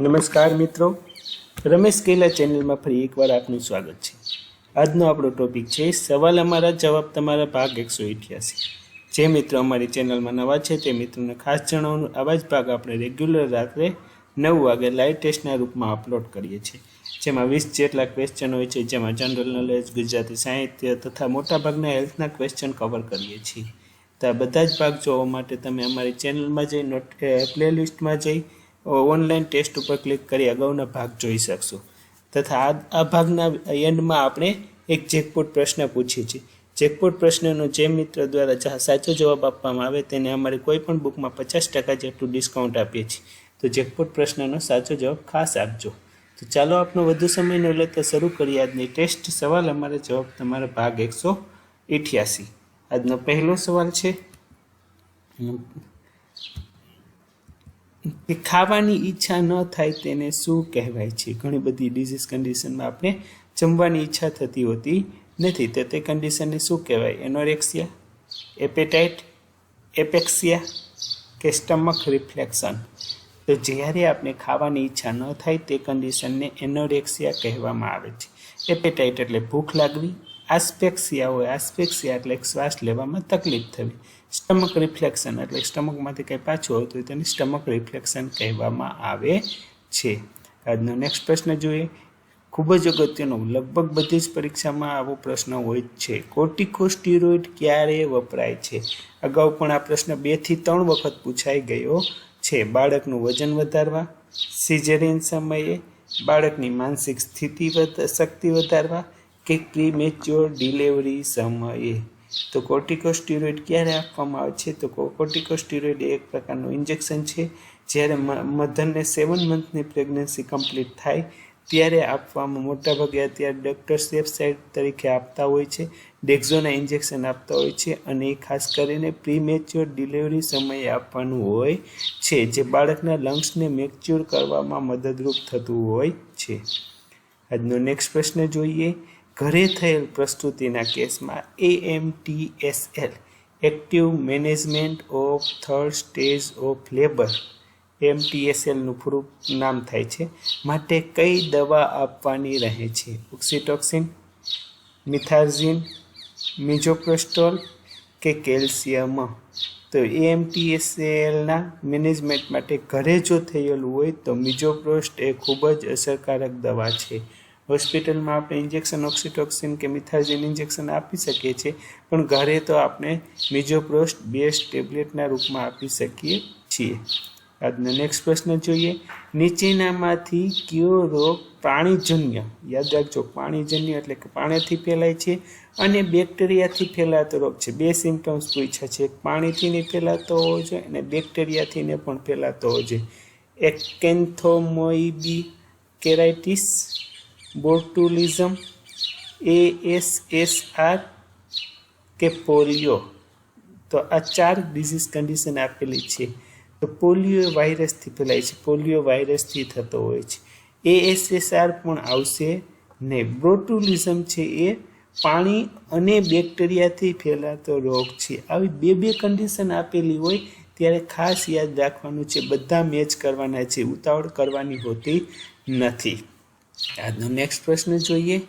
નમસ્કાર મિત્રો. રમેશ કેલા ચેનલમાં ફરી એકવાર આપનું સ્વાગત છે. આજનો આપણો ટોપિક છે, સવાલ અમારા જવાબ તમારા ભાગ એકસો અઠ્યાસી. જે મિત્રો અમારી ચેનલમાં નવા છે, તે મિત્રોને ખાસ જણાવવાનું, આવા જ ભાગ આપણે રેગ્યુલર રાત્રે નવ વાગે લાઈવ ટેસ્ટના રૂપમાં અપલોડ કરીએ છીએ. જેમાં વીસ જેટલા ક્વેશ્ચન હોય છે, જેમાં જનરલ નોલેજ ગુજરાતી સાહિત્ય તથા મોટાભાગના હેલ્થના ક્વેશ્ચન કવર કરીએ છીએ. તો આ બધા જ ભાગ જોવા માટે તમે અમારી ચેનલમાં જઈ નોટ પ્લેલિસ્ટમાં જઈ ઓનલાઈન ટેસ્ટ ઉપર ક્લિક કરી અગાઉના ભાગ જોઈ શકશો. તથા આ ભાગના એન્ડમાં આપણે એક જેકપોટ પ્રશ્ન પૂછીએ છીએ. જેકપોટ પ્રશ્નનો જે મિત્ર દ્વારા સાચો જવાબ આપવામાં આવે તેને અમારે કોઈ પણ બુકમાં પચાસ ટકા જેટલું ડિસ્કાઉન્ટ આપીએ છીએ. તો જેકપોટ પ્રશ્નનો સાચો જવાબ ખાસ આપજો. તો ચાલો આપનો વધુ સમય ન લેતા શરૂ કરીએ આજની ટેસ્ટ સવાલ અમારા જવાબ તમારા ભાગ એકસો અઠ્યાસી. આજનો પહેલો સવાલ છે. કે ખાવાની ઈચ્છા ન થાય તેને શું કહેવાય છે? ઘણી બધી ડિઝીઝ કન્ડિશનમાં આપણે જમવાની ઈચ્છા થતી હોતી નથી. તો તે કન્ડિશનને શું કહેવાય? એનોરેક્સિયા એપેટાઇટ એપેક્સિયા કે સ્ટમક રિફ્લેક્શન તો જ્યારે આપણે ખાવાની ઈચ્છા ન થાય તે કન્ડિશનને એનોરેક્સિયા કહેવામાં આવે છે. એપેટાઇટ એટલે ભૂખ લાગવી આસ્પેક્સિયા હોય આસ્પેક્સિયા એટલે શ્વાસ લેવામાં તકલીફ થવી. સ્ટમક રિફ્લેક્શન, એટલે સ્ટમકમાંથી કંઈ પાછું આવતું હોય તેને સ્ટમક રિફ્લેક્શન કહેવામાં આવે છે. આજનો નેક્સ્ટ પ્રશ્ન જોઈએ. ખૂબ જ અગત્યનો, લગભગ બધી જ પરીક્ષામાં આવો પ્રશ્ન હોય જ છે. કોર્ટિકોસ્ટીરોઇડ ક્યારે વપરાય છે? અગાઉ પણ આ પ્રશ્ન બેથી ત્રણ વખત પૂછાઈ ગયો છે. બાળકનું વજન વધારવા, સિઝેરિયન સમયે બાળકની માનસિક સ્થિતિ શક્તિ વધારવા કે પ્રીમેચ્યોર ડિલિવરી સમયે? તો કોર્ટિકોસ્ટીરોઇડ ક્યારે આપવામાં આવે છે? તો કોર્ટિકોસ્ટીરોઇડ એક પ્રકારનું ઇન્જેક્શન છે, જ્યારે મધરને સેવન મંથની પ્રેગ્નન્સી કમ્પ્લીટ થાય, ત્યારે આપવામાં મોટાભાગે અત્યારે ડૉક્ટર સેફ સાઇડ તરીકે આપતા હોય છે ડેક્ઝોના ઇન્જેક્શન આપતા હોય છે, અને એ ખાસ કરીને પ્રીમેચ્યોર ડિલિવરી સમયે આપવાનું હોય છે, જે બાળકના લંગ્સને મેચ્યોર કરવામાં મદદરૂપ થતું હોય છે. આજનો નેક્સ્ટ પ્રશ્ન જોઈએ. ઘરે થયેલ પ્રસ્તુતિના કેસમાં AMTSL active management of third stage of labour એમટીએસએલનું પૂરું નામ થાય છે. માટે કઈ દવા આપવાની રહે છે? ઓક્સિટોક્સિન મિથાઝિન મિઝોપ્રોસ્ટોલ કે કેલ્શિયમ? તો એએમટીએસએલના મેનેજમેન્ટ માટે ઘરે જો થયેલું હોય તો મિઝોપ્રોસ્ટ એ ખૂબ જ અસરકારક દવા છે. હોસ્પિટલમાં આપણે ઇન્જેક્શન ઓક્સિટોક્સિન કે મિથાઝિન ઇન્જેક્શન આપી શકીએ છીએ. પણ ઘરે તો આપણે મિઝોપ્રોસ્ટ બેસ્ટ ટેબ્લેટના રૂપમાં આપી શકીએ છીએ. આજનો નેક્સ્ટ પ્રશ્ન જોઈએ. નીચેનામાંથી કયો રોગ પ્રાણીજન્ય, યાદ રાખજો પાણીજન્ય એટલે કે પાણીથી ફેલાય છે અને બેક્ટેરિયાથી ફેલાતો રોગ છે. બે સિમ્ટમ્સ પૂછ્યા છે. એક પાણીથી ને ફેલાતો હોવો જોઈએ અને બેક્ટેરિયાથી ને પણ ફેલાતો હોવો જોઈએ. એક એ એસ એસ આર કે પોલિયો? તો આ ચાર ડિઝીઝ કન્ડિશન આપેલી છે. તો પોલિયો વાયરસથી ફેલાય છે. પોલિયો વાયરસથી થતો હોય છે. એ એસ એસ આર પણ આવશે ને બ્રોટુલિઝમ છે એ પાણી અને બેક્ટેરિયાથી ફેલાતો રોગ છે. આવી બે બે કન્ડિશન આપેલી હોય ત્યારે ખાસ યાદ રાખવાનું છે. બધા મેચ કરવાના છે. ઉતાવળ કરવાની હોતી નથી. આજનો નેક્સ્ટ પ્રશ્ન જોઈએ.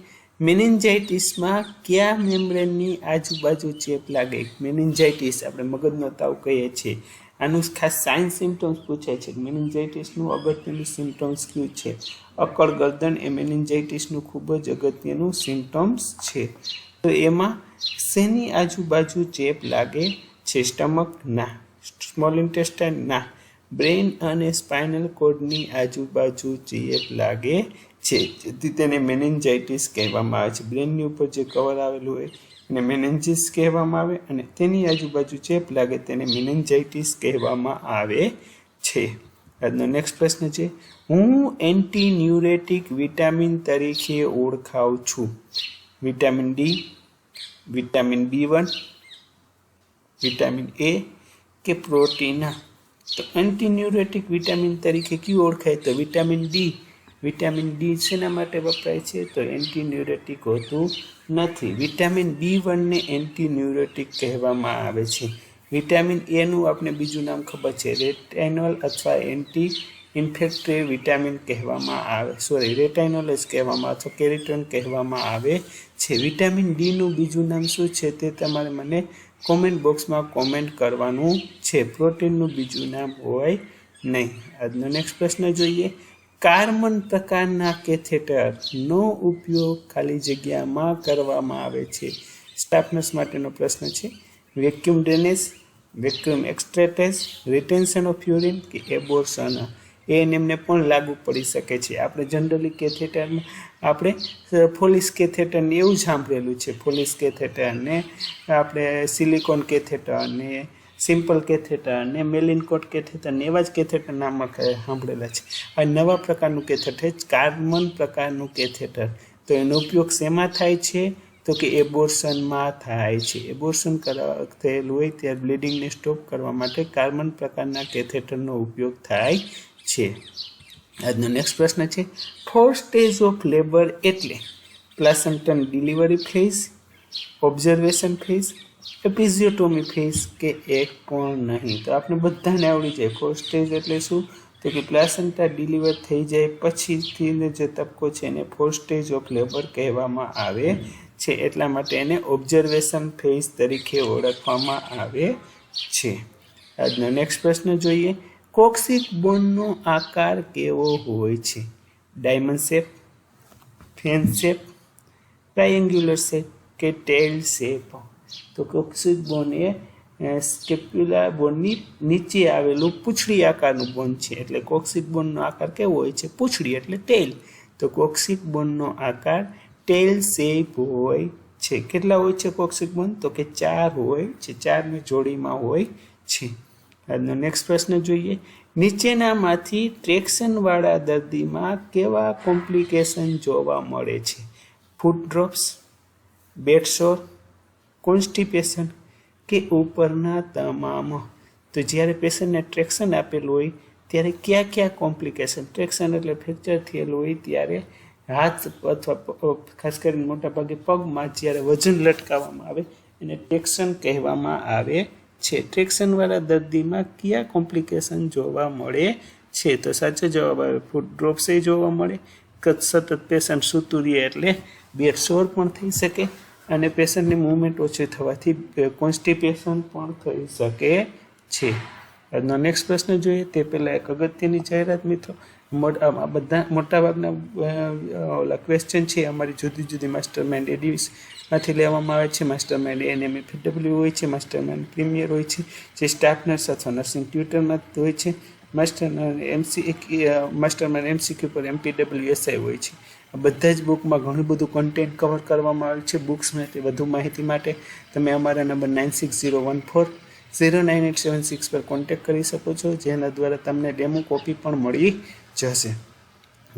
મેનિન્જાઇટિસમાં કયા મેમ્બ્રેનની આજુબાજુ ચેપ લાગે? મેનિન્જાઇટિસ આપણે મગજનો તાવ કહીએ છીએ. આનું ખાસ સાઇન સિમ્ટમ્સ પૂછાય છે. મેનિન્જાઇટિસનું અગત્યનું સિમ્ટમ્સ કયું છે? અકળ ગરદન એ મેનિન્જાઇટિસનું ખૂબ જ અગત્યનું સિમ્ટમ્સ છે. તો એમાં શેની આજુબાજુ ચેપ લાગે છે? સ્ટમક ના. સ્મોલ ઇન્ટેસ્ટાઇન ના. બ્રેઇન અને સ્પાઇનલ કોડની આજુબાજુ ચેપ લાગે છે. જેથી તેને મેનેન્જાઇટિસ કહેવામાં આવે છે. બ્રેનની ઉપર જે કવર આવેલું હોય એને મેનેન્જીસ કહેવામાં આવે અને તેની આજુબાજુ ચેપ લાગે તેને મેનેન્જાઇટિસ કહેવામાં આવે છે. આજનો નેક્સ્ટ પ્રશ્ન છે, હું એન્ટી ન્યુરેટિક વિટામિન તરીકે ઓળખાઉં છું? Vitamin D, vitamin B one, vitamin A કે પ્રોટીન? તો એન્ટીન્યુરેટિક વિટામિન તરીકે કયું ઓળખાય? તો વિટામિન ડી વિટામિન ડી શેના માટે વપરાય છે? તો એન્ટીન્યુરેટિક હોતું નથી. વિટામિન બી વનને એન્ટીન્યુરેટિક કહેવામાં આવે છે. વિટામિન એનું આપણે બીજું નામ ખબર છે. રેટેનોલ અથવા એન્ટી ઇન્ફેક્ટરી વિટામિન કહેવામાં આવે. સોરી રેટાઇનોલેજ કહેવામાં અથવા કેરેટન કહેવામાં આવે છે. વિટામિન ડીનું બીજું નામ શું છે? તે તમારે મને કોમેન્ટ બોક્સમાં કોમેન્ટ કરવાનું છે. પ્રોટીનનું બીજું નામ હોય નહીં. આજનો નેક્સ્ટ પ્રશ્ન જોઈએ. કાર્બન પ્રકારના કેથેટરનો ઉપયોગ ખાલી જગ્યામાં કરવામાં આવે છે. સ્ટાફનર્સ માટેનો પ્રશ્ન છે. Vacuum drainage vacuum extraction retention of urine કે એબોર્શન એ એમને પણ લાગુ પડી શકે છે. આપણે જનરલી કેથેટરમાં આપણે ફોલિસ કેથેટરને એવું સાંભળેલું છે. ફોલિસ કેથેટર ને આપણે સિલિકોન કેથેટર ને સિમ્પલ કેથેટર ને મેલિનકોટ કેથેટર ને એવા જ કેથેટર નામમાં સાંભળેલા છે. આ નવા પ્રકારનું કેથેટર કાર્બન પ્રકારનું કેથેટર. તો એનો ઉપયોગ શેમાં થાય છે? તો કે એબોર્શનમાં થાય છે. એબોર્શન થયેલું હોય ત્યારે બ્લીડિંગને સ્ટોપ કરવા માટે કાર્બન પ્રકારના કેથેટરનો ઉપયોગ થાય છે. આજનો નેક્સ્ટ પ્રશ્ન છે ફોર સ્ટેજ ઓફ લેબર એટલે placental delivery phase observation phase episiotomy phase કે એક પણ નહીં. તો આપણે બધાને આવડી જાય. ફોર સ્ટેજ એટલે શું? તો કે પ્લાસન્ટા ડિલિવર થઈ જાય પછીથી જે તબકો છે એને ફોર સ્ટેજ ઓફ લેબર કહેવામાં આવે છે. એટલા માટે એને ઓબ્ઝર્વેશન ફેઝ તરીકે ઓળખવામાં આવે છે. આજનો નેક્સ્ટ પ્રશ્ન જોઈએ. કોક્સિક બોનનો આકાર કેવો હોય છે? Diamond shape, fan shape, triangular shape કે ટેલ શેપ? તો કોક્સિક બોન એ સ્કેપ્યુલા બોનની નીચે આવેલું પૂંછડી આકારનું બોન છે. એટલે કોક્સિક બોનનો આકાર કેવો હોય છે? પૂંછડી એટલે ટેલ તો કોક્સિક બોનનો આકાર ટેલ શેપ હોય છે. કેટલા હોય છે કોક્સિક બોન તો કે ચાર હોય છે. ચારની જોડીમાં હોય છે. આજનો નેક્સ્ટ પ્રશ્ન જોઈએ. નીચેનામાંથી ટ્રેક્શનવાળા દર્દીમાં કેવા કોમ્પ્લિકેશન જોવા મળે છે? ફૂડ ડ્રોપ્સ બેડસોર કોન્સ્ટિપેશન કે ઉપરના તમામ? તો જ્યારે પેશન્ટને ટ્રેક્શન આપેલું હોય, ત્યારે કયા કયા કોમ્પ્લિકેશન? ટ્રેક્શન એટલે ફ્રેક્ચર થયેલું હોય ત્યારે હાથ અથવા ખાસ કરીને મોટાભાગે પગમાં જ્યારે વજન લટકાવવામાં આવે, એને ટ્રેક્શન કહેવામાં આવે છે. ટ્રેક્શનવાળા દર્દીમાં કયા કોમ્પ્લિકેશન જોવા મળે છે? તો સાચો જવાબ આવે ફૂડ ડ્રોપ્સ એ જોવા મળે સતત પેશન્ટ સૂતું રહે એટલે બેડ સોર પણ થઈ શકે અને પેશન્ટની મૂવમેન્ટ ઓછી થવાથી કોન્સ્ટિપેશન પણ થઈ શકે છે. આજનો નેક્સ્ટ પ્રશ્ન જોઈએ, તે પહેલાં એક અગત્યની જાહેરાત મિત્રો બધા મોટાભાગના ઓલા ક્વેશ્ચન છે, અમારી જુદી જુદી માસ્ટર માઇન્ડ એડિવ્સમાંથી લેવામાં આવે છે. માસ્ટર માઇન્ડ એનએમએ ડબલ્યુ હોય છે. માસ્ટર માઇન્ડ પ્રીમિયર હોય છે. જે સ્ટાફ નર્સ અથવા નર્સિંગ ટ્યુટરમાં હોય છે. Master MC master mind MCQ પર એમપીડબલ્યુ એસઆઈ હોય છે. આ બધા જ બુકમાં ઘણું બધું કન્ટેન્ટ કવર કરવામાં આવે છે. બુક્સ માટે વધુ માહિતી માટે તમે અમારા number nine six zero one four, zero nine eight seven six પર કોન્ટેક્ટ કરી શકો છો. જેના દ્વારા તમને ડેમો કોપી પણ મળી જશે.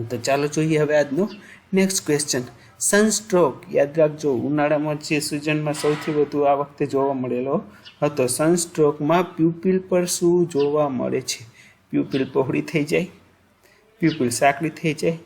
તો ચાલો જોઈએ હવે આજનો નેક્સ્ટ ક્વેશ્ચન સનસ્ટ્રોક, યાદ રાખજો, ઉનાળામાં જે સિઝનમાં સૌથી વધુ આ વખતે જોવા મળેલો હતો, સનસ્ટ્રોકમાં પ્યુપિલ પર શું જોવા મળે છે? પ્યુપિલ પહોળી થઈ જાય, પ્યુપિલ સાંકડી થઈ જાય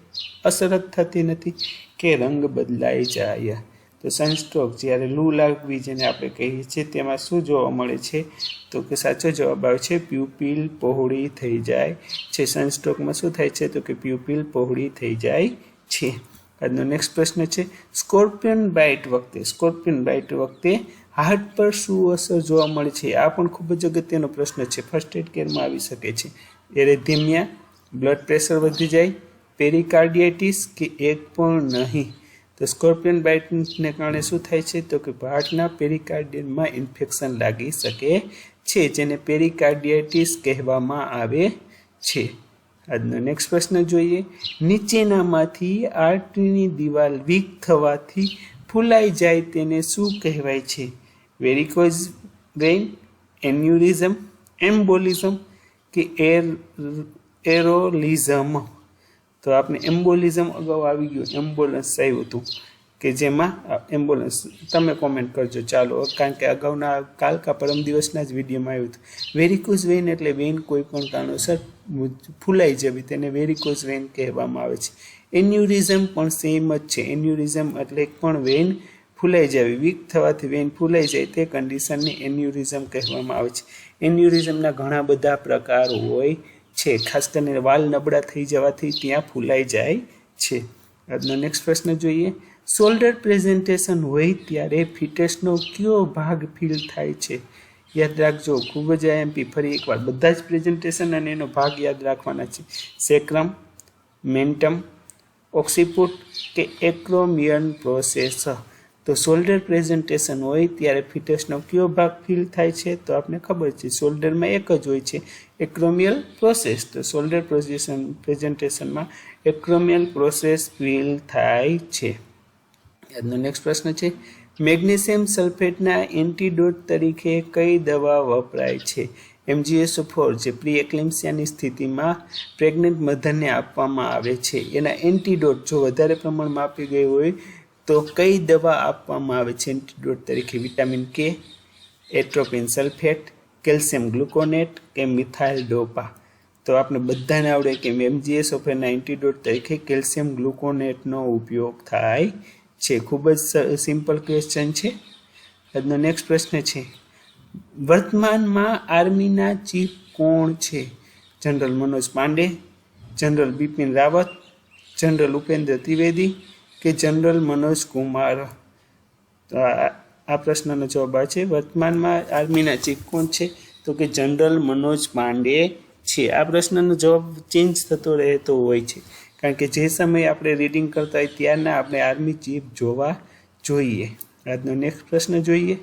અસર જ થતી નથી કે રંગ બદલાઈ જાય? તો સનસ્ટ્રોક જ્યારે લૂ લાગવી જેને આપણે કહીએ છીએ, તેમાં શું જોવા મળે છે? તો કે સાચો જવાબ આવે છે, પ્યુપિલ પહોળી થઈ જાય છે. સનસ્ટ્રોકમાં શું થાય છે? તો કે પ્યુપિલ પહોળી થઈ જાય છે. આજનો નેક્સ્ટ પ્રશ્ન છે સ્કોર્પિયન બાઇટ વખતે સ્કોર્પિયન બાઇટ વખતે હાર્ટ પર શું અસર જોવા મળે છે? આ પણ ખૂબ જ અગત્યનો પ્રશ્ન છે. ફર્સ્ટ એડ કેરમાં આવી શકે છે. એરેધેમિયા બ્લડ પ્રેશર વધી જાય પેરિકાર્ડિયાઇટિસ કે એક પણ નહીં. તો સ્કોર્પિયન બાઇટને કારણે શું થાય છે? તો કે હાર્ટના પેરિકાર્ડિયનમાં ઇન્ફેક્શન લાગી શકે છે, જેને પેરિકાર્ડિયાઇટિસ કહેવામાં આવે છે. આજનો નેક્સ્ટ પ્રશ્ન જોઈએ. નીચેનામાંથી આર્ટની દિવાલ વીક થવાથી ફૂલાઈ જાય તેને શું કહેવાય છે? વેરિકોઝ વેઇન એન્યુરિઝમ એમ્બોલિઝમ કે એર એરોલિઝમ તો આપણે એમ્બોલિઝમ અગાઉ આવી ગયું એમ્બ્યુલન્સ આવ્યું હતું. કે જેમાં એમ્બ્યુલન્સ તમે કોમેન્ટ કરજો. ચાલો કારણ કે અગાઉના કાલ કા પરમ દિવસના જ વિડીયોમાં આવ્યું હતું. વેરિકોઝ વેઇન એટલે વેઇન કોઈ પણ કારણોસર ફૂલાઈ જવી, તેને વેરિકોઝ વેઇન કહેવામાં આવે છે. એન્યુરિઝમ પણ સેમ જ છે. એન્યુરિઝમ એટલે પણ વેઇન ફૂલાઈ જવી. વીક થવાથી વેઇન ફૂલાઈ જાય તે કન્ડિશનને એન્યુરિઝમ કહેવામાં આવે છે. એન્યુરિઝમના ઘણા બધા પ્રકાર હોય છે. ખાસ કરીને વાલ નબળા થઈ જવાથી ત્યાં ફૂલાઈ જાય છે. આજનો નેક્સ્ટ પ્રશ્ન જોઈએ. શોલ્ડર પ્રેઝન્ટેશન હોય ત્યારે ફિટેસનો કયો ભાગ ફીલ થાય છે? યાદ રાખજો, ખૂબ જ આઈએમપી ફરી એકવાર બધા જ પ્રેઝન્ટેશન અને એનો ભાગ યાદ રાખવાના છે. સેક્રમ મેન્ટમ ઓક્સિપુટ કે એક્રોમિયન પ્રોસેસ તો શોલ્ડર પ્રેઝન્ટેશન હોય ત્યારે ફિટસનો કયો ભાગ ફીલ થાય છે? તો આપને ખબર છે શોલ્ડરમાં એક જ હોય છે એક્રોમિયલ પ્રોસેસ તો શોલ્ડર પ્રોઝેશન પ્રેઝન્ટેશનમાં એક્રોમિયલ પ્રોસેસ ફીલ થાય છે. આજનો નેક્સ્ટ પ્રશ્ન છે, મેગ્નેશિયમ સલ્ફેટના એન્ટીડોટ તરીકે કઈ દવા વપરાય છે? એમજીએસ ફોર, જે પ્રી એક્લિમ્સિયાની સ્થિતિમાં પ્રેગ્નન્ટ મધરને આપવામાં આવે છે. એના એન્ટીડોટ જો વધારે પ્રમાણમાં આપી ગઈ હોય, તો કઈ દવા આપવામાં આવે છે? એન્ટીડોટ તરીકે વિટામિન કે એટ્રોપિન સલ્ફેટ, કેલ્શિયમ ગ્લુકોનેટ કે મિથાઇલ ડોપા. તો આપણે બધાને આવડે કે એમજીએસ ઓફેરના એન્ટીડોટ તરીકે કેલ્શિયમ ગ્લુકોનેટનો ઉપયોગ થાય છે. ખૂબ જ સિમ્પલ ક્વેશ્ચન છે. આજનો નેક્સ્ટ પ્રશ્ન છે. વર્તમાનમાં આર્મીના ચીફ કોણ છે? General Manoj Pandey, general Bipin Rawat, general Upendra Trivedi કે જનરલ મનોજ કુમાર? આ પ્રશ્નનો જવાબ આ છે. વર્તમાનમાં આર્મીના ચીફ કોણ છે? તો કે જનરલ મનોજ પાંડે છે. આ પ્રશ્નનો જવાબ ચેન્જ થતો રહેતો હોય છે. કારણ કે જે સમયે આપણે રીડિંગ કરતા હોય ત્યારના આપણે આર્મી ચીફ જોવા જોઈએ. આજનો નેક્સ્ટ પ્રશ્ન જોઈએ.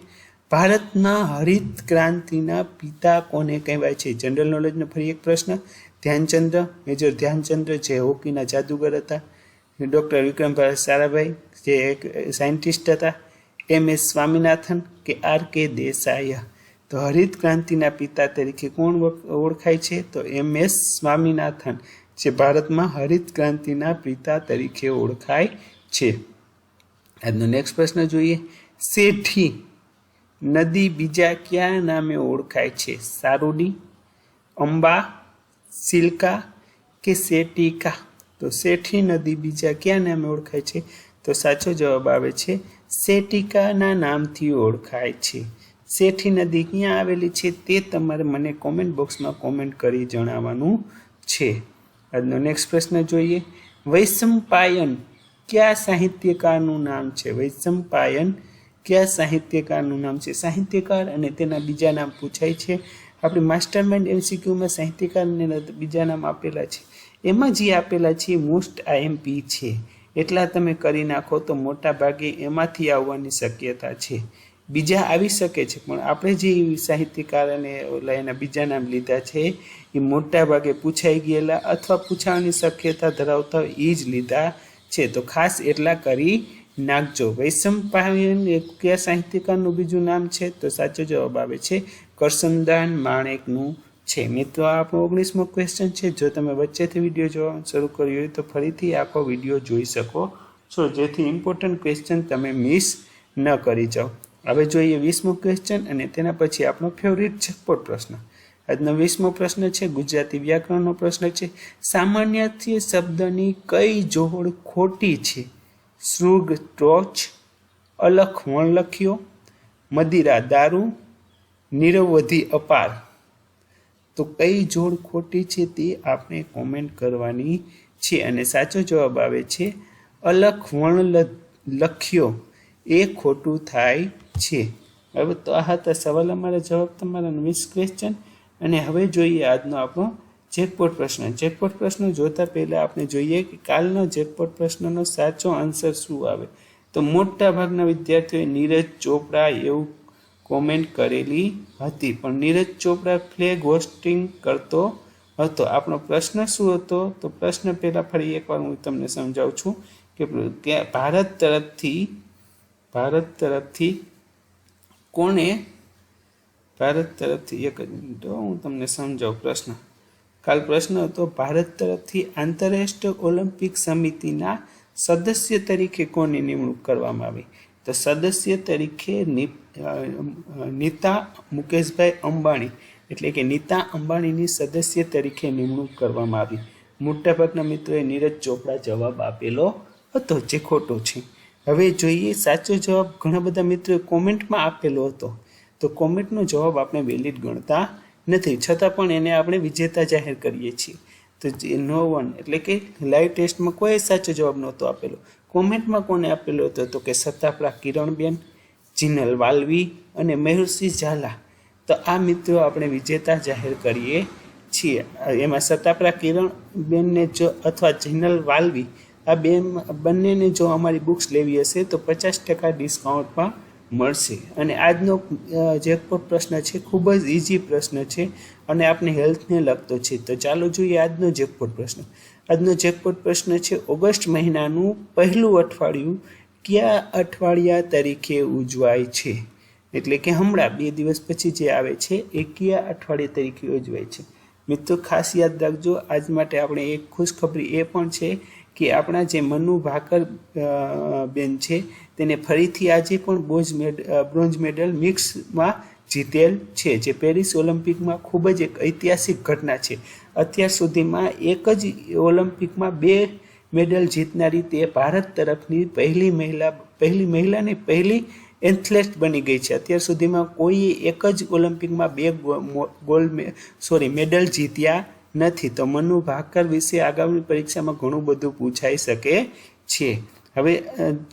ભારતના હરિત ક્રાંતિના પિતા કોને કહેવાય છે? જનરલ નોલેજનો ફરી એક પ્રશ્ન. ધ્યાનચંદ્ર મેજર ધ્યાનચંદ્ર જે હોકીના જાદુગર હતા. ડૉક્ટર વિક્રમભાઈ સારાભાઈ જે એક સાયન્ટિસ્ટ હતા. એમ એસ સ્વામિનાથન કે આર કે દેસાઈ. તો હરિત ક્રાંતિના પિતા તરીકે કોણ ઓળખાય છે? તો એમ એસ સ્વામિનાથન, જે ભારતમાં હરિત ક્રાંતિના પિતા તરીકે ઓળખાય છે. આજનો નેક્સ્ટ પ્રશ્ન જોઈએ. શેઠી નદી બીજા કયા નામે ઓળખાય છે? સારુડી, અંબા, સિલ્કા કે શેટિકા? તો શેઠી નદી બીજા કયા નામે ઓળખાય છે? તો સાચો જવાબ આવે છે, શેટિકાના નામથી ઓળખાય છે. શેઠી નદી ક્યાં આવેલી છે તે તમારે મને કોમેન્ટ બોક્સમાં કોમેન્ટ કરી જણાવવાનું છે. આજનો નેક્સ્ટ પ્રશ્ન જોઈએ. વૈશંપાયન કયા સાહિત્યકારનું નામ છે? વૈશંપાયન કયા સાહિત્યકારનું નામ છે? સાહિત્યકાર અને તેના બીજા નામ પૂછાય છે. આપણી માસ્ટર માઇન્ડ એમસીક્યુમાં સાહિત્યકારને બીજા નામ આપેલા છે. એમાં જે આપેલા છે મોસ્ટ આઈએમપી છે. એટલા તમે કરી નાખો તો મોટા ભાગે એમાંથી આવવાની શક્યતા છે. બીજા આવી શકે છે, પણ આપણે જે સાહિત્યકાર અને ઓલા એના બીજા નામ લીધા છે, એ મોટા ભાગે પૂછાઈ ગયેલા અથવા પૂછાવાની શક્યતા ધરાવતા એ જ લીધા છે. તો ખાસ એટલા કરી નાખજો. વૈષમ પાયન કયા સાહિત્યકારનું બીજું નામ છે? તો સાચો જવાબ આવે છે, કરસનદાન માણેકનું છે. મિત્રો આપણો ઓગણીસમો ક્વેશ્ચન છે. જો તમે વચ્ચેથી વીડિયો જોવાનું શરૂ કર્યો હોય તો ફરીથી આખો વીડિયો જોઈ શકો છો. જેથી ઇમ્પોર્ટન્ટ ક્વેશ્ચન તમે મિસ ન કરી જાઓ. હવે જોઈએ વીસમો ક્વેશ્ચન અને તેના પછી આપણો ફેવરિટ ઝટપટ પ્રશ્ન. આજનો વીસમો પ્રશ્ન છે, ગુજરાતી વ્યાકરણનો પ્રશ્ન છે. સામાન્યથી શબ્દની કઈ જોડ ખોટી છે? સૃગ ટોચ, અલખ વણલખ્યો મદિરા, દારૂ, નિરવધિ, અપાર. તો કઈ જોડ ખોટી છે તે આપણે કોમેન્ટ કરવાની છે અને સાચો જવાબ આવે છે, અલખ વણ લખ્યો એ ખોટું થાય છે. હવે તો આ હતા સવાલ અમારા જવાબ તમારા વીસ ક્વેશ્ચન અને હવે જોઈએ આજનો આપણો જેકપોટ પ્રશ્ન. જેકપોટ પ્રશ્ન જોતા પહેલાં આપણે જોઈએ કે કાલનો જેકપોટ પ્રશ્નનો સાચો આન્સર શું આવે. તો મોટા ભાગના વિદ્યાર્થીઓએ નીરજ ચોપડા એવું કોમેન્ટ કરેલી હતી. પણ નીરજ ચોપડા ફ્લેગ હોસ્ટિંગ કરતો હતો. આપણો પ્રશ્ન શું હતો? તો પ્રશ્ન પહેલાં ફરી એકવાર હું તમને સમજાવું છું કે ભારત તરફથી ભારત તરફથી કોણે ભારત તરફથી એક જ મિનિટ હું તમને સમજાવું પ્રશ્ન. કાલ પ્રશ્ન હતો ભારત તરફથી આંતરરાષ્ટ્રીય ઓલિમ્પિક સમિતિના સદસ્ય તરીકે કોની નિમણૂક કરવામાં આવી? તો સદસ્ય તરીકે નીતા મુકેશભાઈ અંબાણી, એટલે કે નીતા અંબાણીની સદસ્ય તરીકે નિમણૂક કરવામાં આવી. મોટાભાગના મિત્રોએ નીરજ ચોપડા જવાબ આપેલો હતો, જે ખોટો છે. હવે જોઈએ, સાચો જવાબ ઘણા બધા મિત્રોએ કોમેન્ટમાં આપેલો હતો. તો કોમેન્ટનો જવાબ આપણે વેલિડ ગણતા નથી. છતાં પણ એને આપણે વિજેતા જાહેર કરીએ છીએ. તો જે નો વન, એટલે કે લાઈવ ટેસ્ટમાં કોઈ સાચો જવાબ નહોતો આપેલો. કોમેન્ટમાં કોને આપેલો હતો? તો કે સત્તાપરા કિરણબેન, જીનલ વાલવી અને મયુરસિંહ ઝાલા. તો આ મિત્રો આપણે વિજેતા જાહેર કરીએ છીએ. એમાં સત્તાપરા કિરણબેનને જો અથવા જિનલ વાલવી આ બે બંનેને જો અમારી બુક્સ લેવી હશે તો પચાસ ટકા ડિસ્કાઉન્ટમાં મળશે. અને આજનો જેકપોટ પ્રશ્ન છે, ખૂબ જ ઇઝી પ્રશ્ન છે અને આપણે હેલ્થને લગતો છે. તો ચાલો જોઈએ આજનો જેકપોટ પ્રશ્ન. આજનો જેકપોટ પ્રશ્ન છે, ઓગસ્ટ મહિનાનું પહેલું અઠવાડિયું કયા અઠવાડિયા તરીકે ઉજવાય છે? એટલે કે હમણાં, બે દિવસ પછી જે આવે છે, એ કયા અઠવાડિયા તરીકે ઉજવાય છે? મિત્રો, ખાસ યાદ રાખજો, આજ માટે આપણે એક ખુશખબરી એ પણ છે કે આપણા જે મનુ ભાકર બેન છે, તેને ફરીથી આજે પણ બોઝ મેડ બ્રોન્ઝ મેડલ મિક્સમાં જીતેલ છે, જે પેરિસ ઓલિમ્પિકમાં ખૂબ જ એક ઐતિહાસિક ઘટના છે. અત્યાર સુધીમાં એક જ ઓલિમ્પિકમાં બે મેડલ જીતનારી તે ભારત તરફની પહેલી મહિલા, પહેલી મહિલાની પહેલી એથ્લેટ બની ગઈ છે. અત્યાર સુધીમાં કોઈએ એક જ ઓલિમ્પિકમાં બે ગોલ્ડ સોરી, મેડલ જીત્યા નથી. તો મનુ ભાકર વિશે આગામી પરીક્ષામાં ઘણું બધું પૂછાઈ શકે છે. હવે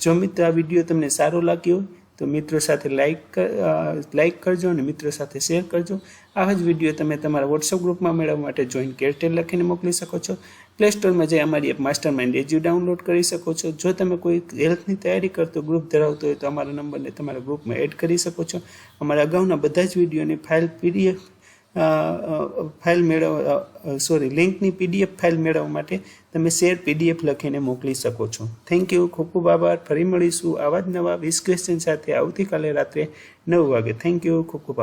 જો મિત્રો આ વીડિયો તમને સારો લાગ્યો તો મિત્રો સાથે લાઈક લાઈક કરજો અને મિત્રો સાથે શેર કરજો. આવા જ વીડિયો તમે તમારા વોટ્સઅપ ગ્રુપમાં મેળવવા માટે જોઈન કેરટેલ લખીને મોકલી શકો છો. પ્લે સ્ટોરમાં જઈ અમારી app master mind edu download કરી શકો છો. જો તમે કોઈ હેલ્થની તૈયારી કરતો ગ્રુપ ધરાવતો હોય, તો અમારા નંબરને તમારા ગ્રુપમાં એડ કરી શકો છો. અમારા અગાઉના બધા જ વિડીયોની ફાઇલ પીડીએફ ફાઇલ મેળવવા સોરી લિંકની પીડીએફ ફાઇલ મેળવવા માટે તમે શેર પીડીએફ લખીને મોકલી શકો છો. થેન્ક યુ ખૂબ ખૂબ ફરી મળીશું આવા જ નવા વીસ ક્વેશ્ચન સાથે આવતીકાલે રાત્રે નવ વાગે. થેન્ક યુ ખૂબ ખૂબ